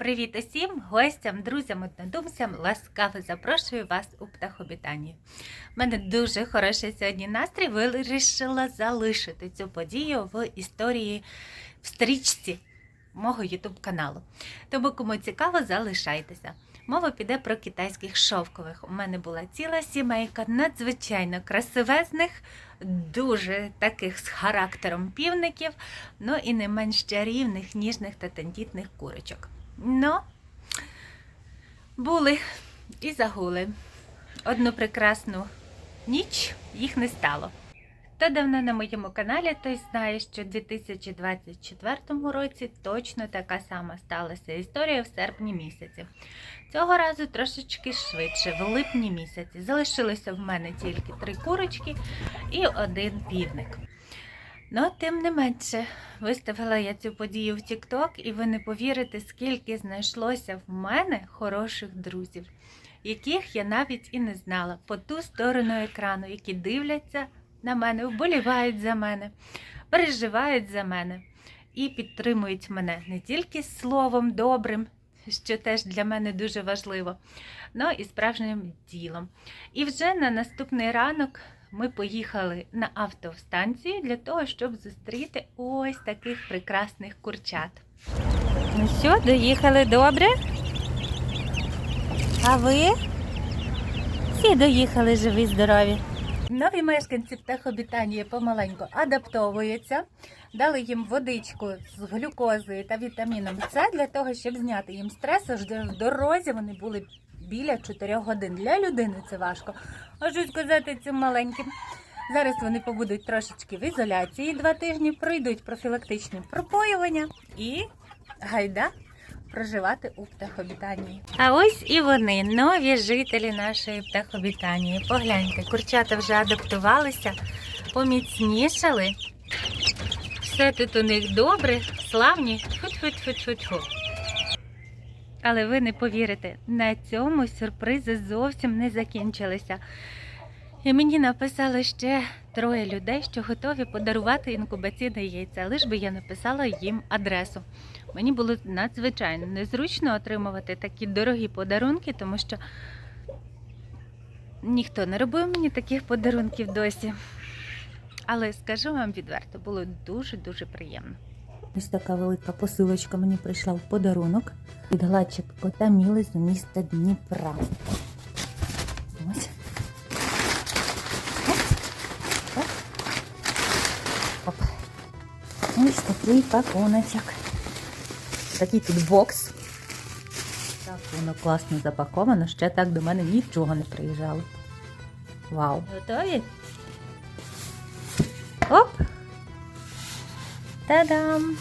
Привіт усім гостям, друзям, однодумцям. Ласкаво запрошую вас у птахобітанію. У мене дуже хороший сьогодні настрій. Вирішила залишити цю подію в історії в стрічці мого ютуб каналу. Тому, кому цікаво, залишайтеся. Мова піде про китайських шовкових. У мене була ціла сімейка надзвичайно красивезних, дуже таких з характером півників, ну і не менш чарівних, ніжних та тендітних курочок. Ну, були і загули. Одну прекрасну ніч їх не стало. Хто давно на моєму каналі, той знає, що у 2024 році точно така сама сталася історія в серпні місяці. Цього разу трошечки швидше, в липні місяці. Залишилося в мене тільки три курочки і один півник. Ну, тим не менше, виставила я цю подію в TikTok, і ви не повірите, скільки знайшлося в мене хороших друзів, яких я навіть і не знала по ту сторону екрану, які дивляться на мене, вболівають за мене, переживають за мене і підтримують мене не тільки словом добрим, що теж для мене дуже важливо, але і справжнім ділом. І вже на наступний ранок ми поїхали на автостанцію для того, щоб зустріти ось таких прекрасних курчат. Ну що, доїхали добре? А ви? Всі доїхали живі, здорові. Нові мешканці птахобітанії помаленьку адаптовуються. Дали їм водичку з глюкозою та вітаміном С для того, щоб зняти їм стрес. В дорозі вони були біля 4 годин. Для людини це важко. Що сказати цим маленьким? Зараз вони побудуть трошечки в ізоляції два тижні, пройдуть профілактичні пропоювання і гайда проживати у птахобітанії. А ось і вони, нові жителі нашої птахобітанії. Погляньте, курчата вже адаптувалися, поміцнішали. Все тут у них добре, славні. Фу-фу-фу-фу-фу. Але ви не повірите, на цьому сюрпризи зовсім не закінчилися. І мені написали ще троє людей, що готові подарувати інкубаційне яйце, лиш би я написала їм адресу. Мені було надзвичайно незручно отримувати такі дорогі подарунки, тому що ніхто не робив мені таких подарунків досі. Але скажу вам відверто, було дуже-дуже приємно. Ось така велика посилочка мені прийшла в подарунок від гладчик кота Міли з міста Дніпра. Ось. Оп. Ось такий пакуночок. Такий тут бокс. Так воно класно запаковано. Ще так до мене нічого не приїжджало. Вау. Готові? Оп! Та-дам!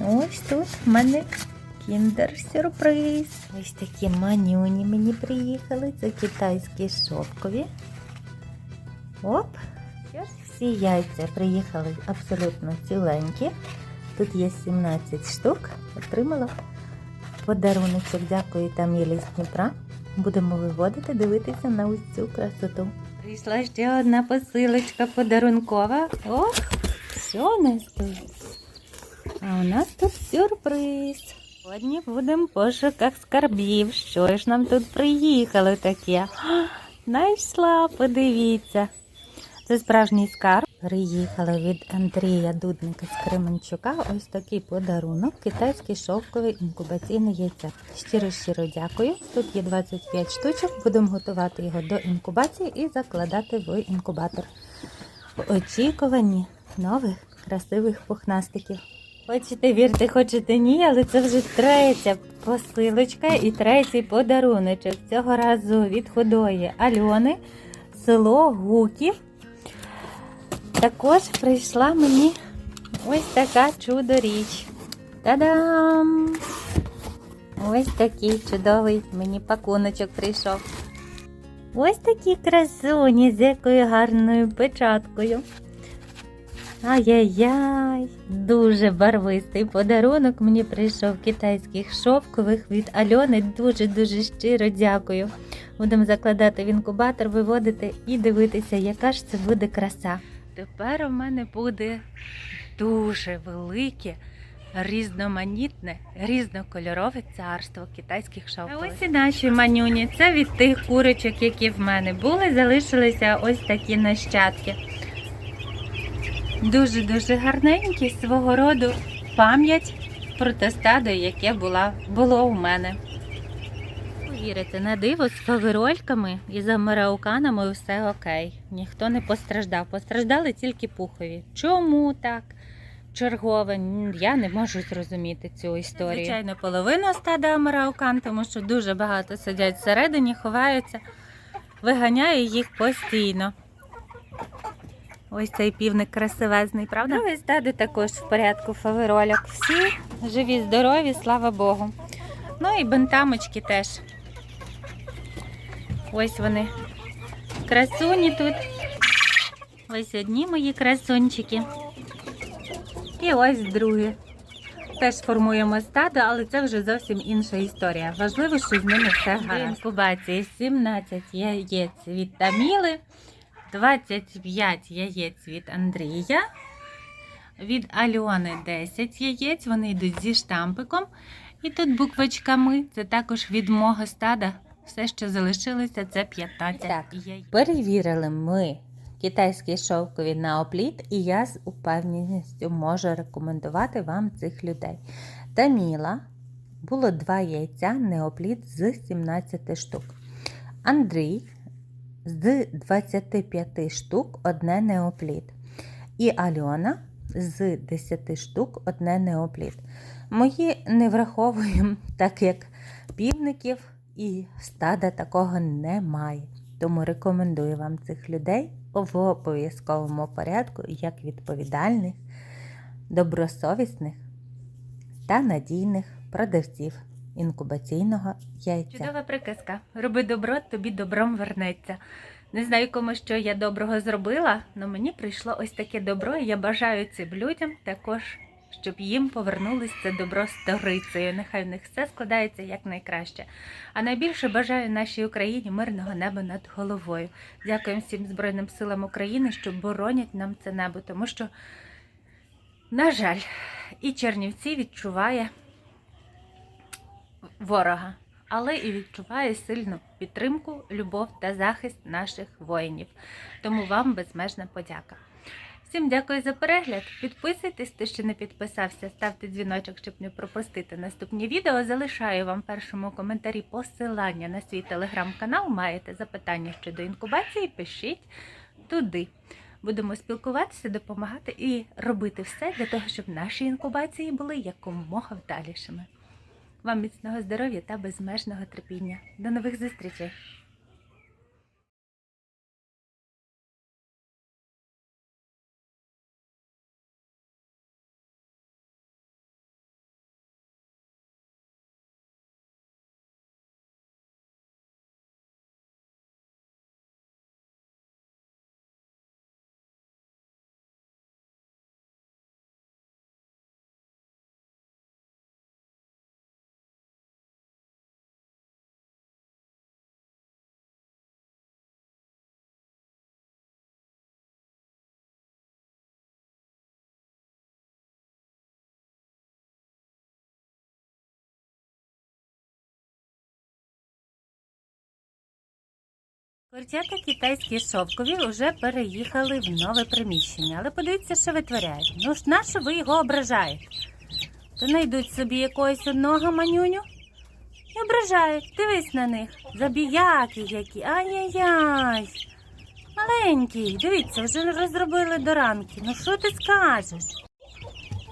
Ось тут в мене кіндер-сюрприз. Ось такі манюні мені приїхали. Це китайські шовкові. Оп! Всі яйця приїхали абсолютно ціленькі. Тут є 17 штук. Отримала подаруночок. Дякую Тамілі з Дніпра. Будемо виводити, дивитися на ось цю красоту. Прийшла ще одна посилочка подарункова. Ох, що у нас тут? А у нас тут сюрприз. Сьогодні будемо в пошуках скарбів. Що ж нам тут приїхало таке? Найшла, подивіться. Це справжній скарб. Приїхала від Андрія Дудника з Кременчука. Ось такий подарунок. Китайський шовковий інкубаційне яйце. Щиро-щиро дякую. Тут є 25 штучок. Будемо готувати його до інкубації і закладати в інкубатор. В очікуванні нових красивих пухнастиків. Хочете вірте, хочете ні, але це вже третя посилочка і третій подаруночок. Цього разу від худої Альони, село Гуків. Також прийшла мені ось така чудо річ. Та-дам! Ось такий чудовий мені пакуночок прийшов. Ось такі красуні з якою гарною печаткою. Ай-яй-яй, дуже барвистий подарунок мені прийшов китайських шовкових від Альони. Дуже-дуже щиро дякую. Будемо закладати в інкубатор, виводити і дивитися, яка ж це буде краса. Тепер у мене буде дуже велике, різноманітне, різнокольорове царство китайських шовкових. А ось і наші манюні. Це від тих курочок, які в мене були, залишилися ось такі нащадки. Дуже-дуже гарненькі, свого роду пам'ять про те стадо, яке була, було у мене. Повірите, на диво з фаверольками і з американами все окей. Ніхто не постраждав. Постраждали тільки пухові. Чому так? Чергове, я не можу зрозуміти цю історію. Звичайно, половина стада американ, тому що дуже багато сидять всередині, ховаються, виганяє їх постійно. Ось цей півник красивезний, правда? Друге стадо також в порядку фаверолок. Всі живі, здорові, слава Богу. Ну і бентамочки теж. Ось вони. Красуні тут. Ось одні мої красунчики. І ось другі. Теж формуємо стадо, але це вже зовсім інша історія. Важливо, що з ними все гаразд. інкубації 17 яєць від Таміли, 25 яєць від Андрія, від Альони 10 яєць. Вони йдуть зі штампиком. І тут буквочками це також від мого стада. Все, що залишилося, це 15 Так. яєць. Перевірили ми китайські шовкові на опліт, і я з упевненістю можу рекомендувати вам цих людей. Таміла було два яйця неопліт з 17 штук. Андрій з 25 штук одне неопліт. І Альона з 10 штук одне неопліт. Мої не враховуємо, так як півників і стада такого немає. Тому рекомендую вам цих людей в обов'язковому порядку як відповідальних, добросовісних та надійних продавців інкубаційного яйця. Чудова приказка. Роби добро, тобі добром вернеться. Не знаю, кому що я доброго зробила, але мені прийшло ось таке добро, і я бажаю цим людям також, щоб їм повернулось це добро сторицею. Нехай в них все складається якнайкраще. А найбільше бажаю нашій Україні мирного неба над головою. Дякуємо всім Збройним силам України, що боронять нам це небо, тому що, на жаль, і Чернівці відчуває ворога, але і відчуває сильну підтримку, любов та захист наших воїнів. Тому вам безмежна подяка. Всім дякую за перегляд. Підписуйтесь, хто ще не підписався, ставте дзвіночок, щоб не пропустити наступні відео. Залишаю вам в першому коментарі посилання на свій телеграм-канал. Маєте запитання щодо інкубації, пишіть туди. Будемо спілкуватися, допомагати і робити все для того, щоб наші інкубації були якомога вдалішими. Вам міцного здоров'я та безмежного терпіння. До нових зустрічей! Курчата китайські шовкові вже переїхали в нове приміщення, але подивіться, що витворяють. Ну ж нащо ви його ображаєте? То знайдуть собі якогось одного манюню і ображають. Дивись на них. Забіяки які. Ай-яй-яй. Маленький, дивіться, вже розробили до ранки. Ну що ти скажеш?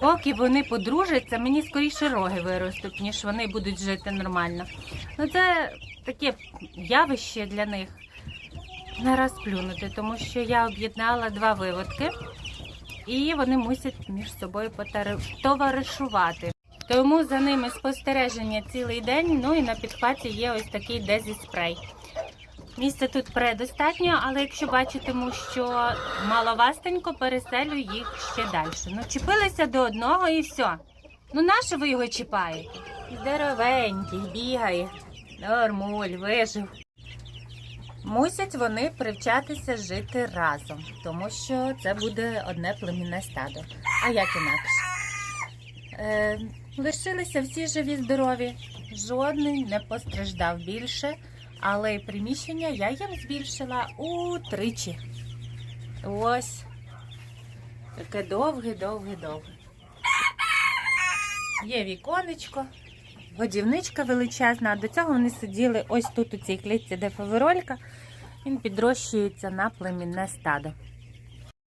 Поки вони подружаться, мені скоріше роги виростуть, ніж вони будуть жити нормально. Ну це таке явище для них не раз плюнути, тому що я об'єднала два виводки, і вони мусять між собою товаришувати. Тому за ними спостереження цілий день. Ну і на підхваті є ось такий дезі спрей. Місця тут предостатньо, але якщо бачитиму, що маловастенько, переселю їх ще далі. Ну, чіпилися до одного і все. Ну, нащо ви його чіпаєте? Здоровенький, бігає. Нормуль, вижив. Мусять вони привчатися жити разом, тому що це буде одне племінне стадо. А як інакше? Е, лишилися всі живі, здорові. Жодний не постраждав більше, але й приміщення я їм збільшила утричі. Ось. Таке довге, довге, довге. Є віконечко, годівничка величезна, а до цього вони сиділи ось тут у цій клітці, де фаверолька. Він підрощується на племінне стадо.